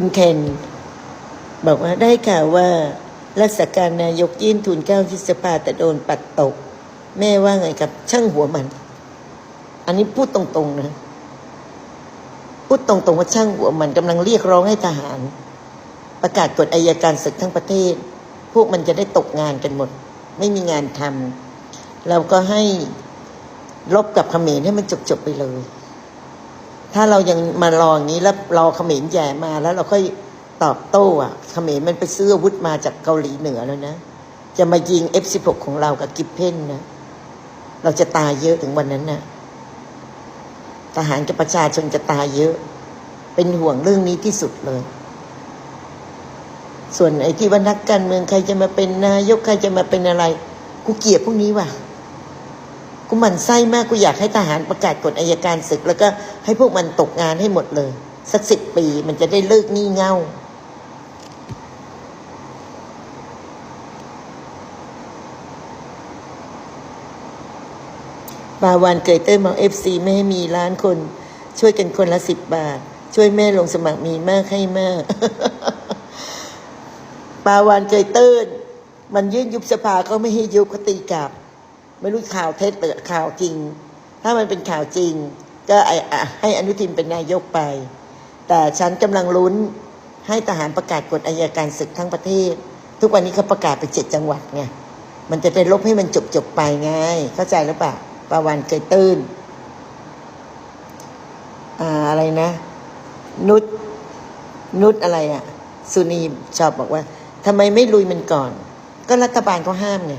คุณเคนบอกว่าได้ข่าวว่ารัชการนายกยื่นทุนเก้าที่สภาแต่โดนปัดตก แม่ว่าไงครับ ช่างหัวมัน อันนี้พูดตรงๆนะ พูดตรงๆว่าช่างหัวมันกำลังเรียกร้องให้ทหาร ประกาศกฎอายการศึกทั้งประเทศ พวกมันจะได้ตกงานกันหมด ไม่มีงานทำเราก็ให้ลบกับเขมรให้มันจบๆไปเลย ถ้าเรายังมารออย่างนี้แล้วรอเขมรแย่มาแล้วเราค่อยตอบโต้อะเขมรมันไปซื้ออาวุธมาจากเกาหลีเหนือแล้วนะ จะมายิง F16 ของเรากับกิบเพนนะเราจะตายเยอะถึงวันนั้นนะทหารกับประชาชนจะตายเยอะ เป็นห่วงเรื่องนี้ที่สุดเลย ส่วนไอ้ที่ว่านักการเมืองใครจะมาเป็นนายกใครจะมาเป็นอะไร กูเกลียดพวกนี้ว่ะ กูหมั่นไส้มากกูอยากให้ทหารประกาศกฎอายการศึก แล้วก็ให้พวกมันตกงานให้หมดเลย สักสิบปีมันจะได้เลิกงี่เง่า บาวันเกยเตอร์มองเอฟซีไม่ให้มีล้านคน ช่วยกันคนละสิบบาท ช่วยแม่ลงสมัครมีมากให้มากปาวานเกยเติ้นมันยื่นยุบสภาเขาไม่ให้ยุบเขาตีกลับ ไม่รู้ข่าวเท็จหรือข่าวจริง ถ้ามันเป็นข่าวจริง ก็ให้อนุทินเป็นนายกไป แต่ฉันกำลังลุ้นให้ทหารประกาศกฎอายการศึกทั้งประเทศ ทุกวันนี้เขาประกาศไปเจ็ดจังหวัดไงมันจะได้ลบให้มันจบจบไปไง เข้าใจหรือเปล่าปาวานเกยตื้นอ่าอะไรนะ นุชนุชอะไรอะสุนีชอบบอกว่าทำไมไม่ลุยมันก่อน ก็รัฐบาลเขาห้ามไง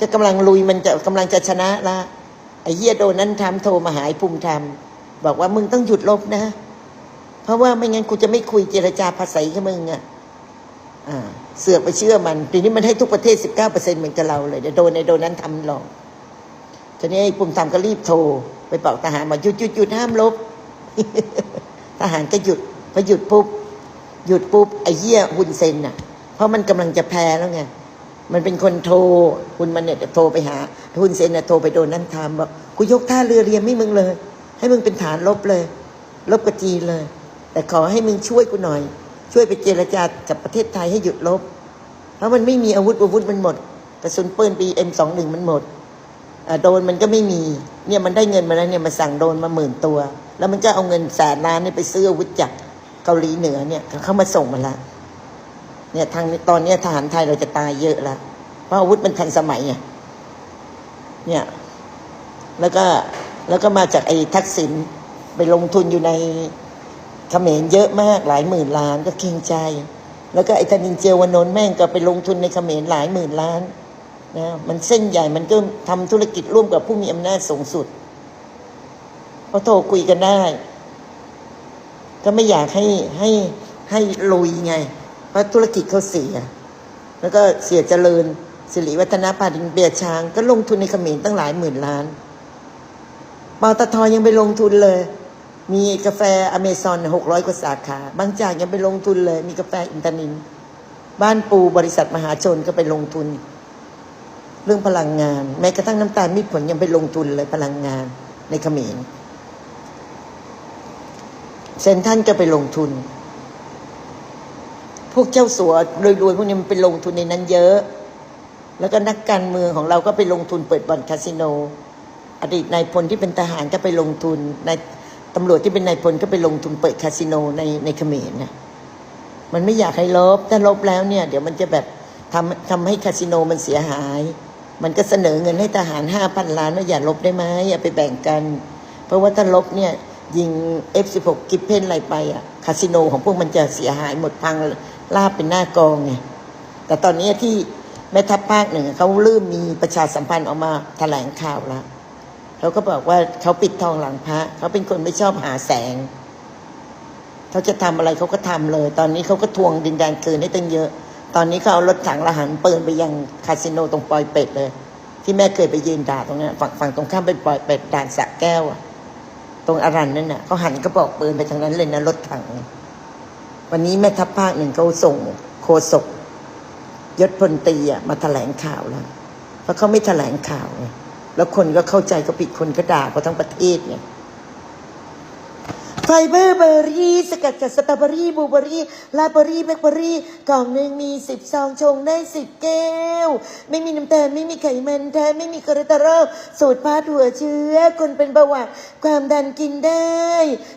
ก็กำลังลุยมันจะกำลังจะชนะละไอ้เหี้ยโดนนั้นทำโทรมาหาไอ้ภูมิธรรมบอกว่ามึงต้องหยุดลบนะ เพราะว่าไม่งั้นกูจะไม่คุยเจรจาภาษากับมึงอะอ่าเสือกไปเชื่อมันทีนี้มันให้ทุกประเทศสิบเก้าเปอร์เซ็นต์เหมือนกับเราเลยเดี๋ยวโดนในโดนนั้นทำหลอกทีนี้ไอ้ภูมิธรรมก็รีบโทร ไปบอกทหารมาหยุดหยุดหยุดห้ามลบ ทหารก็หยุดพอหยุดปุ๊บหยุดปุ๊บไอ้เหี้ยหุนเซนน่ะ เพราะมันกำลังจะแพ้แล้วไง มันเป็นคนโทร คุณมันเนี่ยโทรไปหาหุนเซนน่ะโทรไปโดนนั่นทำบอกกูยกท่าเรือเรียมให้มึงเลย ให้มึงเป็นฐานลบเลย ลบกับจีนเลย แต่ขอให้มึงช่วยกูหน่อย ช่วยไปเจรจากับประเทศไทยให้หยุดลบ เพราะมันไม่มีอาวุธอาวุธมันหมดกระสุนปืนปีเอ็มสองหนึ่งมันหมดโดนมันก็ไม่มี เนี่ยมันได้เงินมาแล้วเนี่ยมาสั่งโดนมาหมื่นตัว แล้วมันก็เอาเงินแสนล้านนี่ไปซื้ออาวุธจากเกาหลีเหนือเนี่ยเขามาส่งมาละ เนี่ยทางตอนเนี้ยทหารไทยเราจะตายเยอะละเพราะอาวุธมันทันสมัยไงเนี่ย แล้วก็แล้วก็มาจากไอ้ทักษิณไปลงทุนอยู่ในเขมรเยอะมากหลายหมื่นล้านก็เกรงใจ แล้วก็ไอ้ธนินเจยวนนท์แม่งก็ไปลงทุนในเขมรหลายหมื่นล้านนะมันเส้นใหญ่มันก็ทำธุรกิจร่วมกับผู้มีอำนาจสูงสุดเขาโทรคุยกันได้ ก็ไม่อยากให้ให้ให้ลุยไง เพราะธุรกิจเขาเสีย แล้วก็เสียเจริญ สิริวัฒนพาดินเบียช้าง ก็ลงทุนในเขมรตั้งหลายหมื่นล้านปตทยังไปลงทุนเลย มีกาแฟอเมซอนหกร้อยกว่าสาขา บางจากยังไปลงทุนเลย มีกาแฟอินทนิน บ้านปูบริษัทมหาชนก็ไปลงทุน เรื่องพลังงาน แม้กระทั่งน้ำตาลมีผลยังไปลงทุนเลยพลังงานในเขมรเซนท่านก็ไปลงทุน พวกเจ้าสัวรวยๆพวกนี้มันไปลงทุนในนั้นเยอะ แล้วก็นักการเมืองของเราก็ไปลงทุนเปิดบ่อนคาสิโน อดีตนายพลที่เป็นทหารก็ไปลงทุนนายตำรวจที่เป็นนายพลก็ไปลงทุนเปิดคาสิโนในในเขมรนะมันไม่อยากให้ลบถ้าลบแล้วเนี่ย เดี๋ยวมันจะแบบทำทำให้คาสิโนมันเสียหาย มันก็เสนอเงินให้ทหารห้าพันล้านว่าอย่าลบได้ไหมอย่าไปแบ่งกัน เพราะว่าถ้าลบเนี่ยยิง F16 กิฟเพนอะไรไปอะคาสิโนของพวกมันจะเสียหายหมดพัง ลาบเป็นหน้ากองไงแต่ตอนนี้ที่แม่ทัพภาคหนึ่งเขาเริ่มมีประชาสัมพันธ์ออกมาแถลงข่าวแล้วเขาก็บอกว่าเขาปิดทองหลังพระเขาเป็นคนไม่ชอบหาแสงเขาจะทำอะไรเขาก็ทำเลย ตอนนี้เขาก็ทวงดินแดนคืนให้ตั้งเยอะ ตอนนี้เขาเอารถถังละหันปืนไปยังคาสิโนตรงปอยเป็ดเลย ที่แม่เคยไปยืนด่าตรงนั้นฝั่งฝั่งตรงข้ามเป็นปอยเป็ดด่านสะแก้วอะตรงอารันนั่นน่ะเขาหันกระบอกปืนไปทางนั้นเลยนะรถถัง วันนี้แม่ทัพภาคหนึ่งเขาส่งโคศกยศพลตีอะมาแถลงข่าวแล้ว เพราะเขาไม่แถลงข่าวไงแล้วคนก็เข้าใจก็ผิดคนก็ด่าเขาทั้งประเทศไง ไฟเบอร์เบอร์รี่สกัดจากสตรอเบอรี่บลูเบอรี่ลาเบอรี่แบล็คเบอรี่กล่องหนึ่งมีสิบซองชงได้สิบแก้ว ไม่มีน้ำตาลไม่มีไขมันแท้ไม่มีคอเลสเตอรอลสูตรพาดหัวเชื้อ คนเป็นเบาหวานความดันกินได้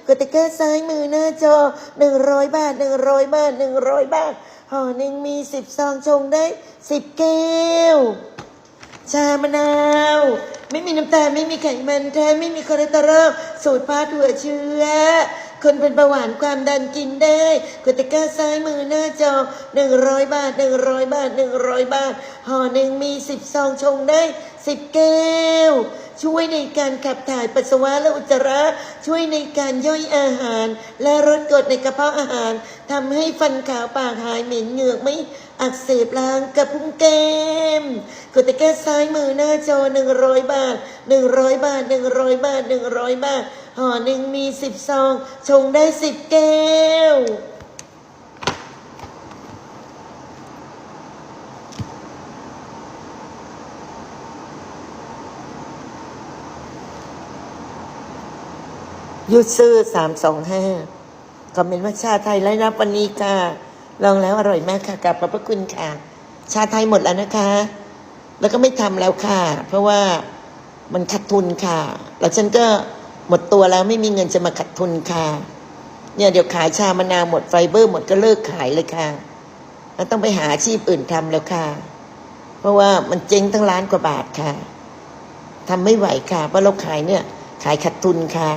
กดตะกร้ซ้ายมือหน้าจอหนึ่งร้อยบาทหนึ่งร้อยบาทหนึ่งร้อยบาทห่อหนึ่งมีสิบซองชงได้สิบแก้ว ชามะนาว ไม่มีน้ำตาลไม่มีไขมันแท้ไม่มีคอเลสเตอรอลสูตรพาถั่วเชื้อ คนเป็นเบาหวานความดันกินได้กดตะกร้าซ้ายมือหน้าจอหนึ่งร้อยบาทหนึ่งร้อยบาทหนึ่งร้อยบาทห่อหนึ่งมีสิบซองชงได้สิบแก้ว ช่วยในการขับถ่ายปัสสาวะและอุจจาระ ช่วยในการย่อยอาหาร และลดกรดในกระเพาะอาหารทำให้ฟันขาวปากหายเหม็นเหงือกไม่อักเสบล้างกระพุ้งแก้ม กดตะแก้ซ้ายมือหน้าจอหนึ่งร้อยบาทหนึ่งร้อยบาทหนึ่งร้อยบาทหนึ่งร้อยบาทห่อหนึ่งมีสิบซองชงได้สิบแก้วยุดซื้อสามสองห้าคอมเมนต์ว่าชาไทยไร้นับวันนี้ค่ะ ลองแล้วอร่อยมากค่ะกลับขอบพระคุณค่ะ ชาไทยหมดแล้วนะคะ แล้วก็ไม่ทำแล้วค่ะ เพราะว่ามันขาดทุนค่ะ แล้วฉันก็หมดตัวแล้วไม่มีเงินจะมาขาดทุนค่ะ เนี่ยเดี๋ยวขายชามะนาวหมดไฟเบอร์หมดก็เลิกขายเลยค่ะแล้วต้องไปหาอาชีพอื่นทำแล้วค่ะ เพราะว่ามันเจ๊งตั้งล้านกว่าบาทค่ะทำไม่ไหวค่ะเพราะเราขายเนี่ย ขายขาดทุนค่ะ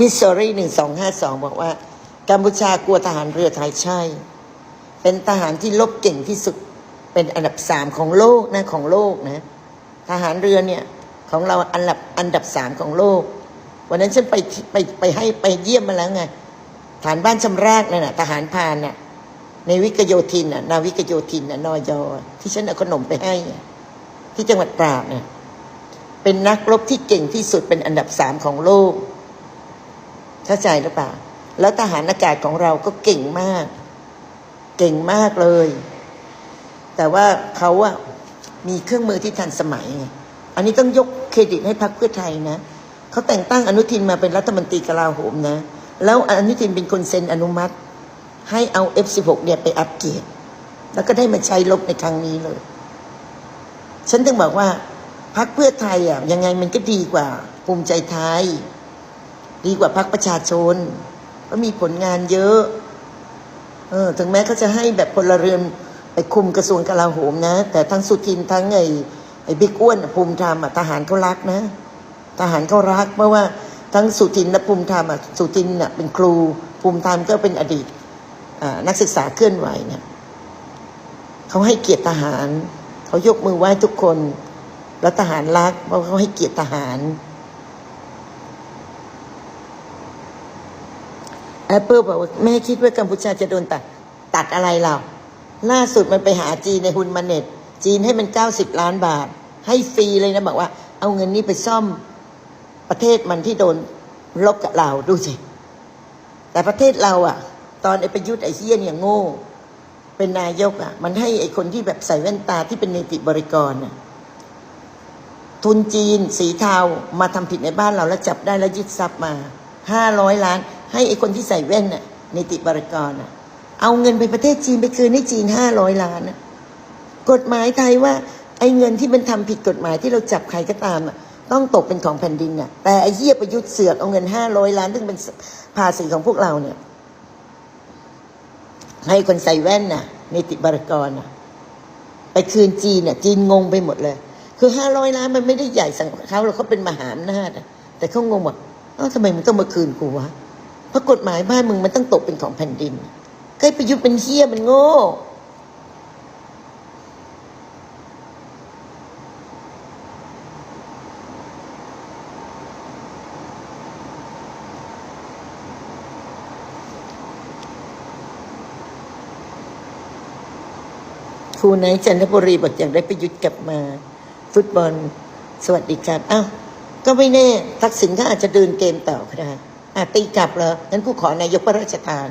History หนึ่งสองห้าสองบอกว่า กัมพูชากลัวทหารเรือไทยใช่ เป็นทหารที่ลบเก่งที่สุด เป็นอันดับสามของโลกนะของโลกนะ ทหารเรือเนี่ยของเราอันดับอันดับสามของโลก วันนั้นฉันไปไปไปให้ไปเยี่ยมมาแล้วไงฐานบ้านชำรากนั่นน่ะทหารพานน่ะในวิกโยธินน่ะนาวิกโยธินน่ะนอยอที่ฉันเอาขนมไปให้ ที่จังหวัดตราดเนี่ยเป็นนักรบที่เก่งที่สุดเป็นอันดับสามของโลก เข้าใจหรือเปล่า แล้วทหารอากาศของเราก็เก่งมาก เก่งมากเลย แต่ว่าเขาอะมีเครื่องมือที่ทันสมัยไงอันนี้ต้องยกเครดิตให้พรรคเพื่อไทยนะเขาแต่งตั้งอนุทินมาเป็นรัฐมนตรีกลาโหมนะ แล้วอนุทินเป็นคนเซ็นอนุมัติ ให้เอา F16 เนี่ยไปอัปเกรดแล้วก็ได้มาใช้ลบในครั้งนี้เลย ฉันถึงบอกว่าพรรคเพื่อไทยอะยังไงมันก็ดีกว่าภูมิใจไทย ดีกว่าพรรคประชาชนเพราะมีผลงานเยอะ เออ ถึงแม้เขาจะให้แบบพลเรือนไปคุมกระทรวงกลาโหมนะ แต่ทั้งสุทินทั้งไอ้ไอ้บิ๊กอ้วนภูมิธรรมทหารเขารักนะ ทหารเขารัก เพราะว่าทั้งสุทินและภูมิธรรมสุทินน่ะเป็นครู ภูมิธรรมก็เป็นอดีตนักศึกษาเคลื่อนไหวเนี่ยเขาให้เกียรติทหาร เขายกมือไหว้ทุกคน แล้วทหารรักเพราะเขาให้เกียรติทหาร แอปเปิลบอกว่าแม่คิดว่ากัมพูชาจะโดนตัดตัดอะไรเราล่าสุดมันไปหาจีนในฮุนมาเน็ต จีนให้มันเก้าสิบล้านบาท ให้ฟรีเลยนะบอกว่า เอาเงินนี้ไปซ่อมประเทศมันที่โดนลบกับเราดูสิ แต่ประเทศเราอะตอนไอ้ประยุทธ์ไอ้เฮี้ยเนี่ยโง่ เป็นนายกอะมันให้ไอ้คนที่แบบใส่แว่นตาที่เป็นเนติบริกรอะทุนจีนสีเทามาทำผิดในบ้านเราแล้วจับได้แล้วยึดทรัพย์มาห้าร้อยล้าน ให้ไอ้คนที่ใส่แว่นน่ะเนติบรกรน่ะ เอาเงินไปประเทศจีนไปคืนให้จีนห้าร้อยล้านน่ะกฎหมายไทยว่า ไอ้เงินที่มันทำผิดกฎหมายที่เราจับใครก็ตามน่ะต้องตกเป็นของแผ่นดินน่ะ แต่ไอ้เหี้ยประยุทธ์เสือกเอาเงินห้าร้อยล้านซึ่งเป็นภาษีของพวกเราเนี่ย ให้คนใส่แว่นน่ะเนติบรกรน่ะ ไปคืนจีนน่ะ จีนงงไปหมดเลย คือห้าร้อยล้านมันไม่ได้ใหญ่สังเขาเราเขาเป็นมหาอำนาจแต่เขางงว่าเอ้าทำไมมึงต้องมาคืนกูวะ เพราะกฎหมายบ้านมึงมันต้องตกเป็นของแผ่นดินก็ไประยุทธ์เป็นเฮี้ยมันโง่ครูไนจันทบุรีบอกอยากได้ประยุทธ์กลับมา ฟุตบอล สวัสดีครับอ้าวก็ไม่แน่ ทักษิณก็อาจจะเดินเกมต่อก็ได้ ตีกลับเหรองั้นกูขอนายกพระราชทาน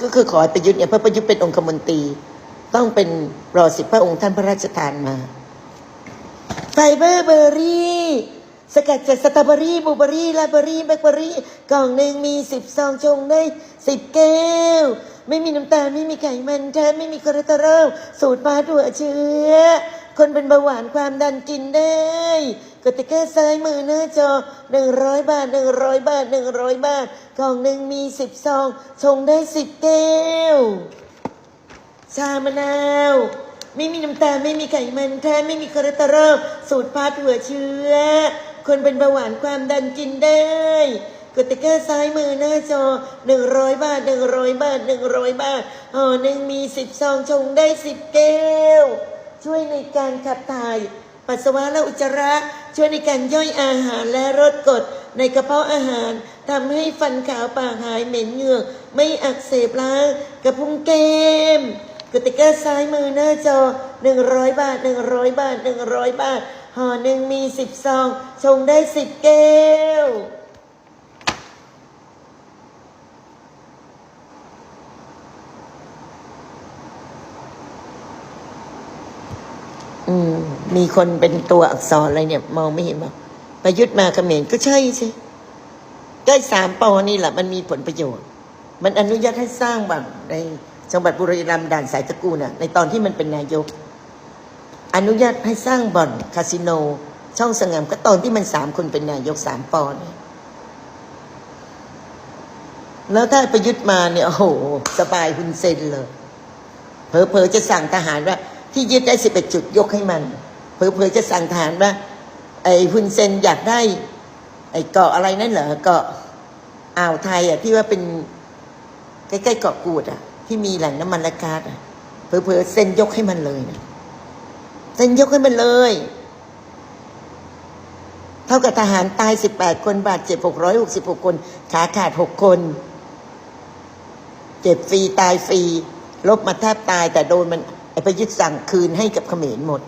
ก็คือขอประยุทธ์เนี่ยเพราะประยุทธ์เป็นองคมนตรี ต้องเป็นรอสิบพระองค์ท่านพระราชทานมา ไฟเบอร์เบอร์รี่สกัดจากสตรอเบอรี่บลูเบอรี่ลาเบอรี่แบล็คเบอรี่กล่องหนึ่งมีสิบซองชงได้สิบแก้ว ไม่มีน้ำตาลไม่มีไขมันแท้ไม่มีคอเลสเตอรอลสูตรปลาถั่วเชื้อ คนเป็นเบาหวานความดันกินได้ กดติกเกอร์ซ้ายมือหน้าจอหนึ่งร้อยบาทหนึ่งร้อยบาทหนึ่งร้อยบาทกล่องหนึ่งมีสิบซองชงได้สิบแก้ว ชามะนาว ไม่มีน้ำตาลไม่มีไขมันแท้ไม่มีคอเลสเตอรอลสูตรพาดหัวเชื้อ คนเป็นเบาหวานความดันกินได้กดตะกร้าซ้ายมือหน้าจอหนึ่งร้อยบาทหนึ่งร้อยบาทหนึ่งร้อยบาทห่อหนึ่งมีสิบซองชงได้สิบแก้ว ช่วยในการขับถ่าย ปัสสาวะและอุจจาระ ช่วยในการย่อยอาหารและลดกรดในกระเพาะอาหารทำให้ฟันขาวปากหายเหม็นเหงือก ไม่อักเสบล้างกระพุ้งแก้มกติกาซ้ายมือหน้าจอ 100 บาท 100 บาท 100 บาทห่อหนึ่งมี 10 ซอง ชงได้ 10 แก้ว อืม มีคนเป็นตัวอักษรอะไรเนี่ย มองไม่เห็นบอกประยุทธ์มาเขมรก็ใช่ใช่ใกล้สามปอนี่แหละมันมีผลประโยชน์ มันอนุญาตให้สร้างแบบในจังหวัดบุรีรัมย์ด่านสายตะกูน่ะ ในตอนที่มันเป็นนายก อนุญาตให้สร้างบ่อนคาสิโน ช่องสงามก็ตอนที่มันสามคนเป็นนายกสามปอนี่แล้วถ้าประยุทธ์มาเนี่ยโอ้โหสบายหุนเซนเลยเผลอๆจะสั่งทหารว่า ที่ยึดได้สิบเอ็ดจุดยกให้มัน เผลอๆจะสั่งทหารว่าไอ้ฮุนเซนอยากได้ ไอ้เกาะอะไรนั่นเหรอเกาะอ่าวไทยอะที่ว่าเป็นใกล้ๆเกาะกูดอะ ที่มีแหล่งน้ำมันและก๊าซอะเผลอๆเซนยกให้มันเลยนะเซนยกให้มันเลยเท่ากับทหารตายสิบแปดคนบาดเจ็บหกร้อยหกสิบหกคน ขาขาดหกคน เจ็บฟรี ตายฟรี ลบมาแทบตายแต่โดนมัน อ้ประยุทธ์สั่งคืนให้กับเขมรหมด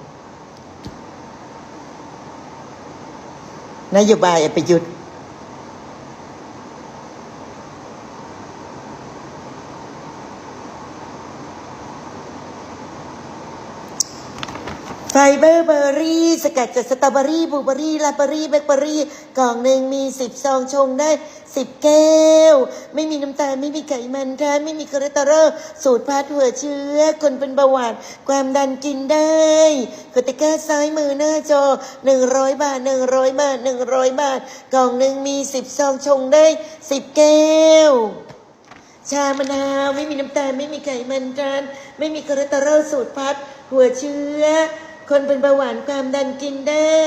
นโยบายไอ้ประยุทธ์ ไฟเบอร์เบอร์รี่ สกัดจากสตรอเบอรี่บลูเบอรี่ลาเบอรี่แบล็คเบอรี่ กล่องหนึ่งมีสิบซองชงได้สิบแก้ว ไม่มีน้ำตาล ไม่มีไขมันแท้ไม่มีคอเลสเตอรอลสูตรพาดหัวเชื้อ คนเป็นเบาหวาน ความดันกินได้กติกาซ้ายมือหน้าจอหนึ่งร้อยบาทหนึ่งร้อยบาทหนึ่งร้อยบาท กล่องหนึ่งมีสิบซองชงได้สิบแก้วชามะนาวไม่มีน้ำตาล ไม่มีไขมันทานไม่มีคอเลสเตอรอลสูตรพัดหัวเชื้อ คนเป็นเบาหวานความดันกินได้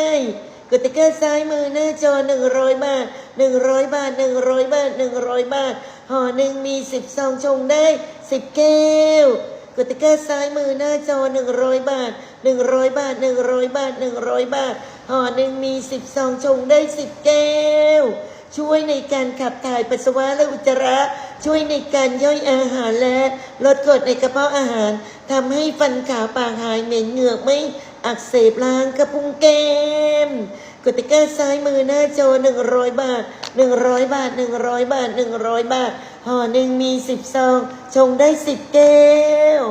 กดติกเกอร์ซ้ายมือหน้าจอหนึ่งร้อยบาทหนึ่งร้อยบาทหนึ่งร้อยบาทหนึ่งร้อยบาทห่อหนึ่งมีสิบซองชงได้สิบแก้วกดติกเกอร์ซ้ายมือหน้าจอหนึ่งร้อยบาทหนึ่งร้อยบาทหนึ่งร้อยบาทหนึ่งร้อยบาทห่อหนึ่งมีสิบซองชงได้สิบแก้วช่วยในการขับถ่ายปัสสาวะและอุจจาระ ช่วยในการย่อยอาหารและลดกรดในกระเพาะอาหารทำให้ฟันขาวปากหายเหม็นเหงือกไม่ อักเสบล้างกระพุ้งแก้มกดติกเกอร์ซ้ายมือหน้าจอหนึ่งร้อยบาทหนึ่งร้อยบาทหนึ่งร้อยบาทหนึ่งร้อยบาทห่อหนึ่งมีสิบซอง ชงได้สิบแก้ว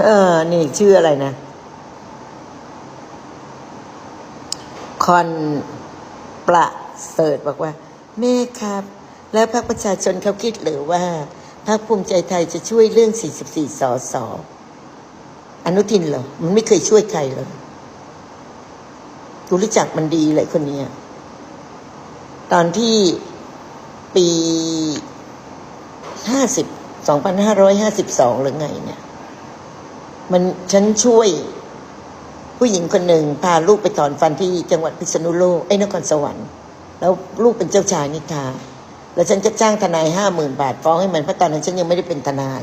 เออ นี่ชื่ออะไรนะคอนประเสริฐบอกว่าแม่ครับ แล้วพรรคประชาชนเขาคิดหรือว่าพรรคภูมิใจไทยจะช่วยเรื่อง 44สอสออนุทินเหรอ มันไม่เคยช่วยใครเลยกูรู้จักมันดีเลยคนนี้ตอนที่ปี 50 2552 หรือไงเนี่ย มันฉันช่วยผู้หญิงคนหนึ่งพาลูกไปถอนฟันที่จังหวัดพิษณุโลกไอ้นครสวรรค์แล้วลูกเป็นเจ้าชายนิทา แล้วฉันก็จ้างทนายห้าหมื่นบาทฟ้องให้มันเพราะตอนนั้นฉันยังไม่ได้เป็นทนาย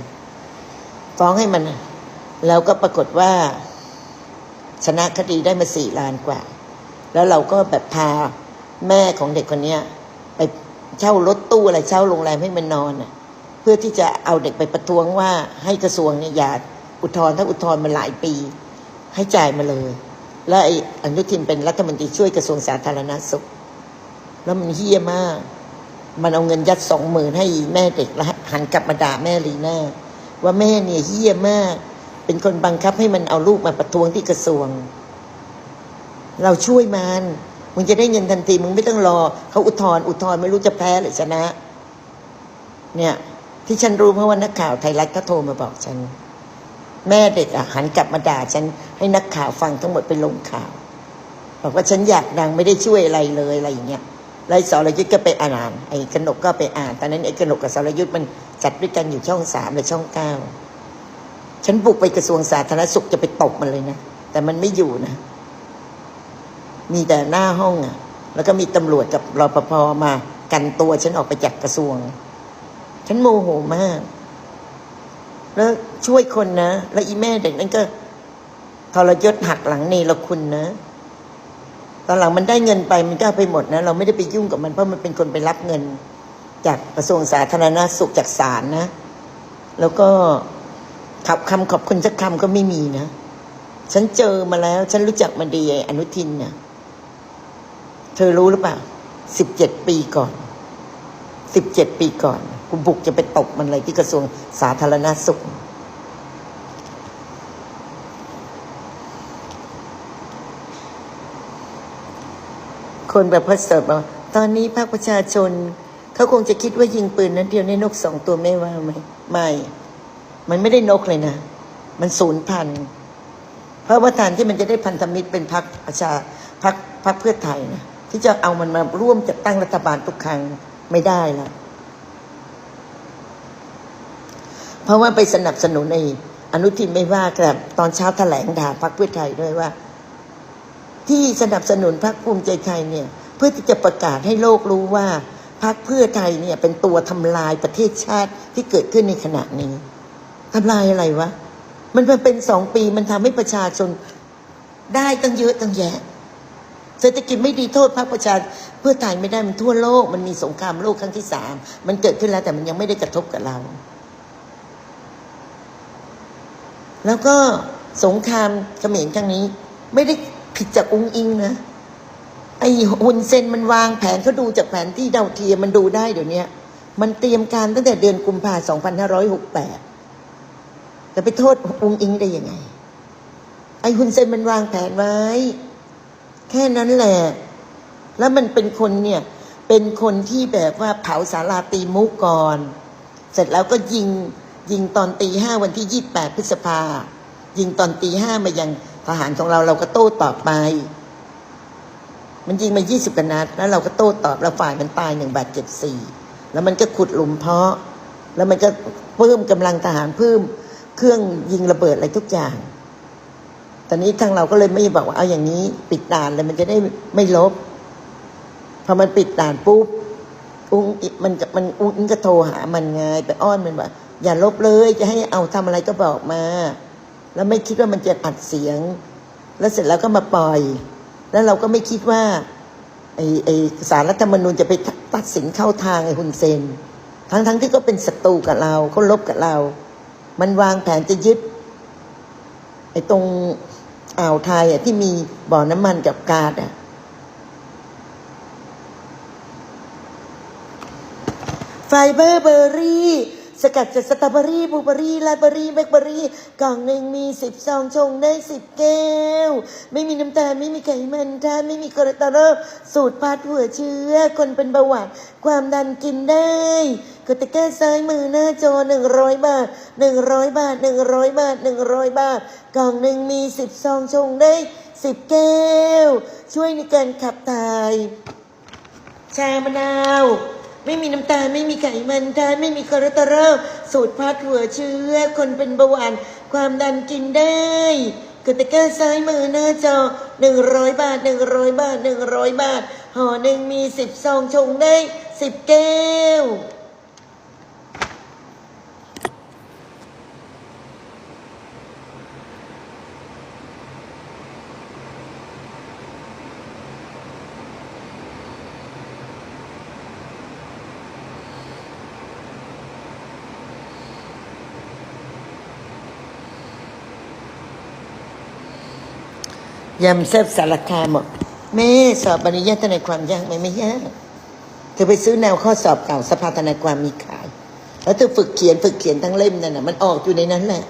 ฟ้องให้มัน แล้วก็ปรากฏว่า ชนะคดีได้มาสี่ล้านกว่า แล้วเราก็แบบพาแม่ของเด็กคนเนี้ย ไปเช่ารถตู้อะไรเช่าโรงแรมให้มันนอนเพื่อที่จะเอาเด็กไปประท้วงว่าให้กระทรวงเนี่ยอย่า อุทธรณ์ถ้าอุทธรณ์มาหลายปี ให้จ่ายมาเลย แล้วไอ้อนุทินเป็นรัฐมนตรีช่วยกระทรวงสาธารณสุข แล้วมันเฮี้ยมาก มันเอาเงินยัดสองหมื่นให้แม่เด็กแล้วหันกลับมาด่าแม่ลีน่าว่าแม่เนี่ยเฮี้ยมาก เป็นคนบังคับให้มันเอาลูกมาประท้วงที่กระทรวง เราช่วยมันมึงจะได้เงินทันทีมึงไม่ต้องรอเขาอุทธรณ์อุทธรณ์ไม่รู้จะแพ้หรือชนะ เนี่ย ที่ฉันรู้เพราะว่านักข่าวไทยรัฐก็โทรมาบอกฉัน แม่เด็กอะหันกลับมาด่าฉันให้นักข่าวฟังทั้งหมดไปลงข่าวบอกว่าฉันอยากดังไม่ได้ช่วยอะไรเลยอะไรอย่างเงี้ยไอ้สรยุทธก็ไปอ่านไอ้กนกก็ไปอ่านตอนนั้นไอ้กนกกับสรยุทธมันจัดด้วยกันอยู่ช่องสามหรือช่องเก้าฉันบุกไปกระทรวงสาธารณสุขจะไปตบมันเลยนะแต่มันไม่อยู่นะมีแต่หน้าห้องอะ แล้วก็มีตำรวจกับรปภมากันตัวฉันออกไปจากกระทรวง ฉันโมโหมาก แล้วช่วยคนนะ แล้วอีแม่เด็กนั่นก็ทรยศหักหลังเนรคุณนะตอนหลังมันได้เงินไปมันก็ไปหมดนะ เราไม่ได้ไปยุ่งกับมันเพราะมันเป็นคนไปรับเงิน จากกระทรวงสาธารณสุขจากศาลนะ แล้วก็ขับคำขอบคุณสักคำก็ไม่มีนะ ฉันเจอมาแล้ว ฉันรู้จักมันดีไอ้อนุทินเนี่ยเธอรู้หรือเปล่าสิบเจ็ดปีก่อนสิบเจ็ดปีก่อน กูบุกจะไปตบมันเลยที่กระทรวงสาธารณสุข คนแบบพระเสริฐบอกตอนนี้ภาคประชาชน เขาคงจะคิดว่ายิงปืนนั้นเดียวในนกสองตัวไม่ว่าไหมไม่ มันไม่ได้นกเลยนะ มันศูนย์พันเพราะว่าทานที่มันจะได้พันธมิตรเป็นพรรคประชาพรรคพรรคเพื่อไทยนะที่จะเอามันมาร่วมจัดตั้งรัฐบาลทุกครั้งไม่ได้ละ เพราะว่าไปสนับสนุนในอนุทินไม่ว่าแต่ตอนเช้าแถลงด่าพรรคเพื่อไทยด้วยว่า ที่สนับสนุนพรรคภูมิใจไทยเนี่ย เพื่อที่จะประกาศให้โลกรู้ว่าพรรคเพื่อไทยเนี่ย เป็นตัวทำลายประเทศชาติที่เกิดขึ้นในขณะนี้ทำลายอะไรวะ มันเป็นสองปีมันทำให้ประชาชนได้ตั้งเยอะตั้งแยะ เศรษฐกิจไม่ดีโทษพรรคประชาเพื่อไทยไม่ได้มันทั่วโลก มันมีสงครามโลกครั้งที่สามมันเกิดขึ้นแล้วแต่มันยังไม่ได้กระทบกับเรา แล้วก็สงครามเขมรครั้งนี้ ไม่ได้ผิดจากองค์อิงนะไอ้ฮุนเซนมันวางแผนเขาดูจากแผนที่ดาวเทียมมันดูได้เดี๋ยวนี้มันเตรียมการตั้งแต่เดือนกุมภาพันธ์2568จะไปโทษองค์อิงได้ยังไง ไอ้ฮุนเซนมันวางแผนไว้ แค่นั้นแหละ แล้วมันเป็นคนเนี่ย เป็นคนที่แบบว่าเผาสาราตีมุกก่อน เสร็จแล้วก็ยิง ยิงตอนตีห้าวันที่ยี่แปดพฤษภา ยิงตอนตีห้ามายังทหารของเราเราก็โต้ตอบไป มันยิงมายี่สิบกว่านัดแล้วเราก็โต้ตอบแล้วฝ่ายมันตายหนึ่งบาดเจ็บสี่แล้วมันก็ขุดหลุมเพาะ แล้วมันก็เพิ่มกำลังทหารเพิ่มเครื่องยิงระเบิดอะไรทุกอย่าง ตอนนี้ทางเราก็เลยไม่บอกว่าเอาอย่างนี้ ปิดด่านเลยมันจะได้ไม่ลบพอมันปิดด่านปุ๊บอุ้งมันจะมันอุ้งก็โทรหามันไงไปอ้อนมันว่า อย่าลบเลยจะให้เอาทำอะไรก็บอกมา แล้วไม่คิดว่ามันจะอัดเสียง แล้วเสร็จแล้วก็มาปล่อย แล้วเราก็ไม่คิดว่าไอ้ไอ้สารรัฐธรรมนูญจะไปตัดสินเข้าทางไอ้ฮุนเซน ทั้งทั้งที่ก็เป็นศัตรูกับเราเขาลบกับเรา มันวางแผนจะยึดไอ้ตรงอ่าวไทยอะที่มีบ่อน้ำมันกับกาดอะไฟเบอร์เบอรี่ สกัดจากสตรอเบอรี่บลูเบอรี่ราสเบอรี่แบล็คเบอรี่กล่องหนึ่งมีสิบซองชงได้สิบแก้ว ไม่มีน้ำตาลไม่มีไขมันทานไม่มีคอเลสเตอรอลสูตรพัดหัวเชื้อ คนเป็นเบาหวานความดันกินได้กดตะกร้าซ้ายมือหน้าจอหนึ่งร้อยบาทหนึ่งร้อยบาทหนึ่งร้อยบาทหนึ่งร้อยบาท กล่องหนึ่งมีสิบซองชงได้สิบแก้ว ช่วยในการขับถ่าย ชามะนาว ไม่มีน้ำตาลไม่มีไขมันแท้ไม่มีคอเลสเตอรอลสูตรพัดหัวเชื้อ คนเป็นเบาหวานความดันกินได้กดตะกร้าซ้ายมือหน้าจอหนึ่งร้อยบาทหนึ่งร้อยบาทหนึ่งร้อยบาทห่อหนึ่งมีสิบซองชงได้สิบแก้ว ยำแซ่บสารคามบอกแม่สอบบรรยาทนายความยากไหมไม่ยากเธอไปซื้อแนวข้อสอบเก่าสภาทนายความมีขาย แล้วเธอฝึกเขียนฝึกเขียนทั้งเล่มนั่นน่ะมันออกอยู่ในนั้นแหละ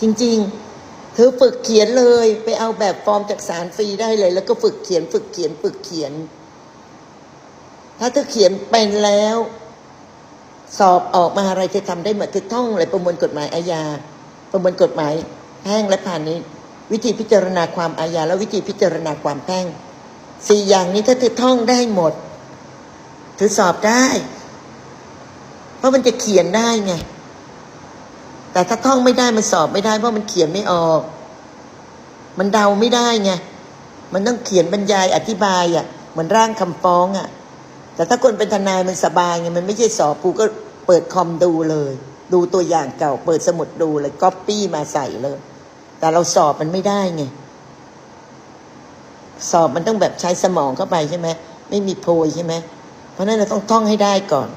จริง ๆ เธอฝึกเขียนเลย ไปเอาแบบฟอร์มจากสารฟรีได้เลย แล้วก็ฝึกเขียนฝึกเขียนฝึกเขียน ถ้าเธอเขียนเป็นแล้ว สอบออกมาอะไรเธอทำได้หมดเธอท่องเลยประมวลกฎหมายอาญาประมวลกฎหมายแพ่งและพาณิชย์ วิธีพิจารณาความอาญาและวิธีพิจารณาความแพ่งสี่อย่างนี้ถ้าเธอท่องได้หมดเธอสอบได้ เพราะมันจะเขียนได้ไงแต่ถ้าท่องไม่ได้มันสอบไม่ได้ เพราะมันเขียนไม่ออก มันเดาไม่ได้ไงมันต้องเขียนบรรยายอธิบายอะ่ะเหมือนร่างคำฟ้องอะ่ะ แต่ถ้าคนเป็นทนายมันสบายไงมันไม่ใช่สอบปูก็เปิดคอมดูเลย ดูตัวอย่างเก่า เปิดสมุดดูเลยก๊อปปี้มาใส่เลย แต่เราสอบมันไม่ได้ไงสอบมันต้องแบบใช้สมองเข้าไปใช่ไหมไม่มีโพยใช่ไหมเพราะนั้นเราต้องท่องให้ได้ก่อน